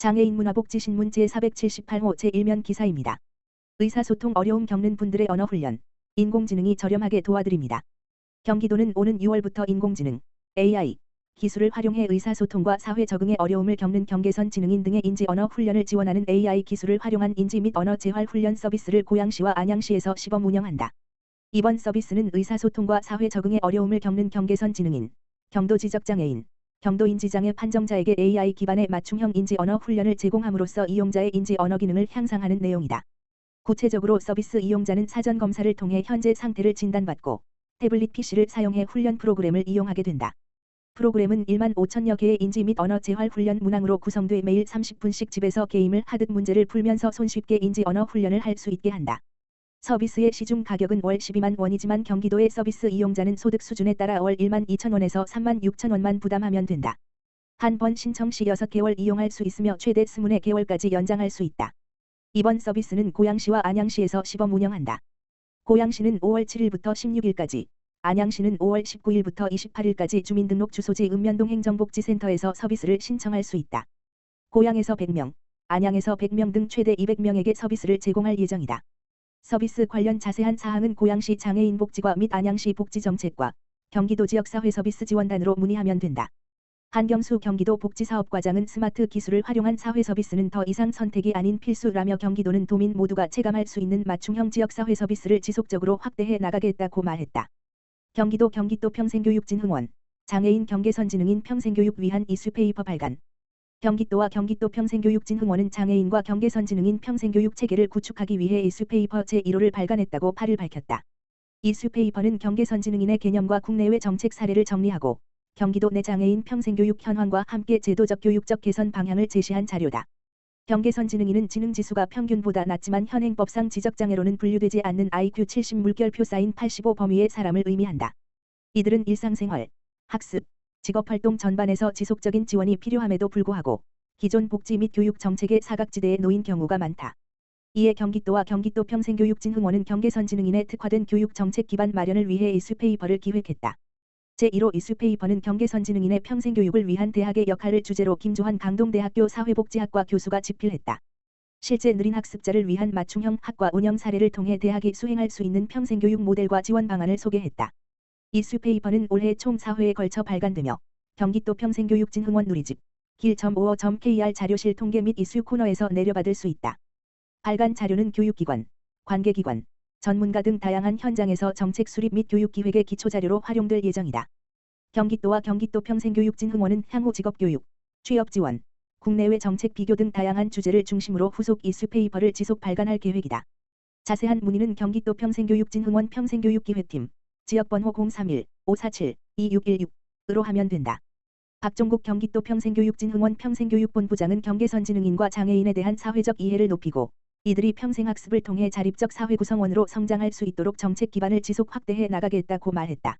장애인 문화복지신문 제478호 제1면 기사입니다. 의사소통 어려움 겪는 분들의 언어훈련, 인공지능이 저렴하게 도와드립니다. 경기도는 오는 6월부터 인공지능, AI, 기술을 활용해 의사소통과 사회 적응에 어려움을 겪는 경계선 지능인 등의 인지 언어 훈련을 지원하는 AI 기술을 활용한 인지 및 언어 재활 훈련 서비스를 고양시와 안양시에서 시범 운영한다. 이번 서비스는 의사소통과 사회 적응에 어려움을 겪는 경계선 지능인, 경도 지적장애인, 경도 인지장애 판정자에게 AI 기반의 맞춤형 인지 언어 훈련을 제공함으로써 이용자의 인지 언어 기능을 향상하는 내용이다. 구체적으로 서비스 이용자는 사전 검사를 통해 현재 상태를 진단받고 태블릿 PC를 사용해 훈련 프로그램을 이용하게 된다. 프로그램은 1만 5천여 개의 인지 및 언어 재활 훈련 문항으로 구성돼 매일 30분씩 집에서 게임을 하듯 문제를 풀면서 손쉽게 인지 언어 훈련을 할 수 있게 한다. 서비스의 시중 가격은 월 12만 원이지만 경기도의 서비스 이용자는 소득 수준에 따라 월 1만 2천 원에서 3만 6천 원만 부담하면 된다. 한 번 신청 시 6개월 이용할 수 있으며 최대 24개월까지 연장할 수 있다. 이번 서비스는 고양시와 안양시에서 시범 운영한다. 고양시는 5월 7일부터 16일까지, 안양시는 5월 19일부터 28일까지 주민등록 주소지 읍면동 행정복지센터에서 서비스를 신청할 수 있다. 고양에서 100명, 안양에서 100명 등 최대 200명에게 서비스를 제공할 예정이다. 서비스 관련 자세한 사항은 고양시 장애인 복지과 및 안양시 복지정책과 경기도 지역사회 서비스 지원단으로 문의하면 된다. 한경수 경기도 복지사업과장은 스마트 기술을 활용한 사회 서비스는 더 이상 선택이 아닌 필수라며 경기도는 도민 모두가 체감할 수 있는 맞춤형 지역사회 서비스를 지속적으로 확대해 나가겠다고 말했다. 경기도 경기도 평생교육진흥원 장애인 경계선지능인 평생교육 위한 이슈페이퍼 발간 경기도와 경기도 평생교육진흥원은 장애인과 경계선 지능인 평생교육 체계를 구축하기 위해 이슈페이퍼 제1호를 발간했다고 8일 밝혔다. 이슈페이퍼는 경계선 지능인의 개념과 국내외 정책 사례를 정리하고 경기도 내 장애인 평생교육 현황과 함께 제도적 교육적 개선 방향을 제시한 자료다. 경계선 지능인은 지능 지수가 평균보다 낮지만 현행법상 지적장애로는 분류되지 않는 IQ 70 물결표 쌓인 85 범위의 사람을 의미한다. 이들은 일상생활, 학습, 직업활동 전반에서 지속적인 지원이 필요함에도 불구하고 기존 복지 및 교육 정책의 사각지대에 놓인 경우가 많다. 이에 경기도와 경기도 평생교육진 흥원은 경계선지능인에 특화된 교육 정책 기반 마련을 위해 이슈페이퍼를 기획했다. 제1호 이슈페이퍼는 경계선지능인의 평생교육을 위한 대학의 역할을 주제로 김조한 강동대학교 사회복지학과 교수가 집필했다. 실제 느린 학습자를 위한 맞춤형 학과 운영 사례를 통해 대학이 수행할 수 있는 평생교육 모델과 지원 방안을 소개했다. 이슈페이퍼는 올해 총 4회에 걸쳐 발간되며 경기도 평생교육진 흥원 누리집 길.5.kr 자료실 통계 및 이슈 코너에서 내려받을 수 있다. 발간 자료는 교육기관, 관계기관, 전문가 등 다양한 현장에서 정책 수립 및 교육 기획의 기초 자료로 활용될 예정이다. 경기도와 경기도 평생교육진 흥원은 향후 직업교육, 취업 지원, 국내외 정책 비교 등 다양한 주제를 중심으로 후속 이슈 페이퍼를 지속 발간할 계획이다. 자세한 문의는 경기도 평생교육진 흥원 평생교육기획팀 지역번호 031-547-2616으로 하면 된다. 박종국 경기도 평생교육진 흥원 평생교육본부장은 경계선지능인과 장애인에 대한 사회적 이해를 높이고 이들이 평생학습을 통해 자립적 사회 구성원으로 성장할 수 있도록 정책 기반을 지속 확대해 나가겠다고 말했다.